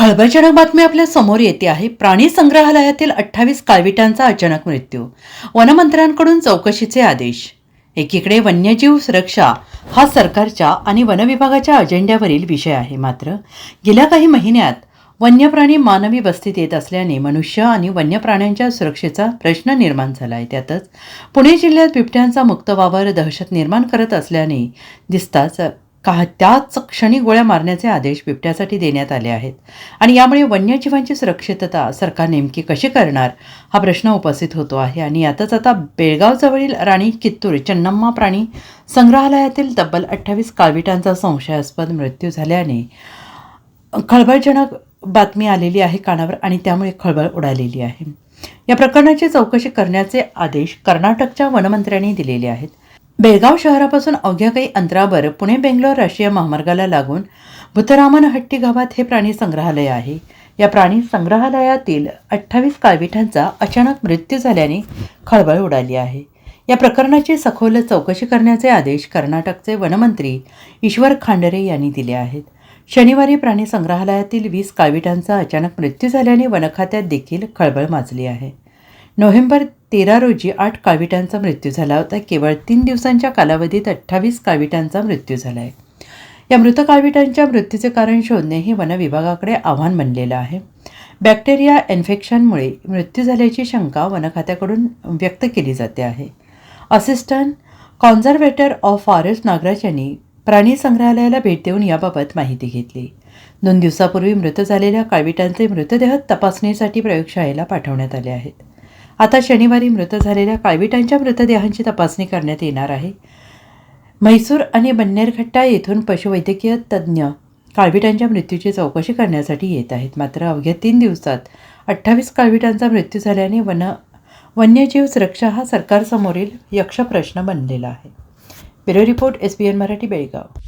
खळबळजनक बातमी आपल्यासमोर येते आहे. प्राणी संग्रहालयातील अठ्ठावीस काळविटांचा अचानक मृत्यू. वनमंत्र्यांकडून चौकशीचे आदेश. एकीकडे वन्यजीव सुरक्षा हा सरकारच्या आणि वनविभागाच्या अजेंड्यावरील विषय आहे मात्र गेल्या काही महिन्यात वन्यप्राणी मानवी वस्तीत येत असल्याने मनुष्य आणि वन्य प्राण्यांच्या सुरक्षेचा प्रश्न निर्माण झाला आहे त्यातच पुणे जिल्ह्यात बिबट्यांचा मुक्त वावर दहशत निर्माण करत असल्याने दिसताच का त्याच क्षणी गोळ्या मारण्याचे आदेश बिबट्यासाठी देण्यात आले आहेत. आणि यामुळे वन्यजीवांची सुरक्षितता सरकार नेमकी कशी करणार? हा प्रश्न उपस्थित होतो आहे. आणि यातच आता बेळगावजवळील राणी कित्तूर चन्नम्मा प्राणी संग्रहालयातील तब्बल अठ्ठावीस काळविटांचा संशयास्पद मृत्यू झाल्याने खळबळजनक बातमी आलेली आहे कानावर आणि त्यामुळे खळबळ उडालेली आहे. या प्रकरणाची चौकशी करण्याचे आदेश कर्नाटकच्या वनमंत्र्यांनी दिलेले आहेत. बेळगाव शहरापासून अवघ्या काही अंतरावर पुणे बेंगलोर राष्ट्रीय महामार्गाला लागून भूतरामनहट्टी गावात हे प्राणी संग्रहालय आहे. या प्राणी संग्रहालयातील अठ्ठावीस काळविठांचा अचानक मृत्यू झाल्याने खळबळ उडाली आहे. या प्रकरणाची सखोल चौकशी करण्याचे आदेश कर्नाटकचे वनमंत्री ईश्वर खांडरे यांनी दिले आहेत. शनिवारी प्राणी संग्रहालयातील वीस काळविटांचा अचानक मृत्यू झाल्याने वनखात्यात देखील खळबळ माजली आहे. नोव्हेंबर तेरा रोजी आठ काळविटांचा मृत्यू झाला होता. केवळ तीन दिवसांच्या कालावधीत अठ्ठावीस काळविटांचा मृत्यू झाला आहे या मृत काळविटांच्या मृत्यूचे कारण शोधणे हे वनविभागाकडे आव्हान बनलेलं आहे. बॅक्टेरिया इन्फेक्शनमुळे मृत्यू झाल्याची शंका वनखात्याकडून व्यक्त केली जाते आहे. Assistant conservator of forest Nagaraj यांनी प्राणी संग्रहालयाला भेट देऊन याबाबत माहिती घेतली. दोन दिवसापूर्वी मृत झालेल्या काळविटांचे मृतदेह तपासणीसाठी प्रयोगशाळेला पाठवण्यात आले आहेत. आता शनिवारी मृत झालेल्या काळविटांच्या मृतदेहांची तपासणी करण्यात येणार आहे. म्हैसूर आणि बन्नेरघट्टा येथून पशुवैद्यकीय तज्ज्ञ काळविटांच्या मृत्यूची चौकशी करण्यासाठी येत आहेत. मात्र अवघ्या तीन दिवसात अठ्ठावीस काळविटांचा मृत्यू झाल्याने वन वन्यजीव सुरक्षा हा सरकारसमोरील यक्ष प्रश्न बनलेला आहे. Bureau report S B N Marathi Belgaum.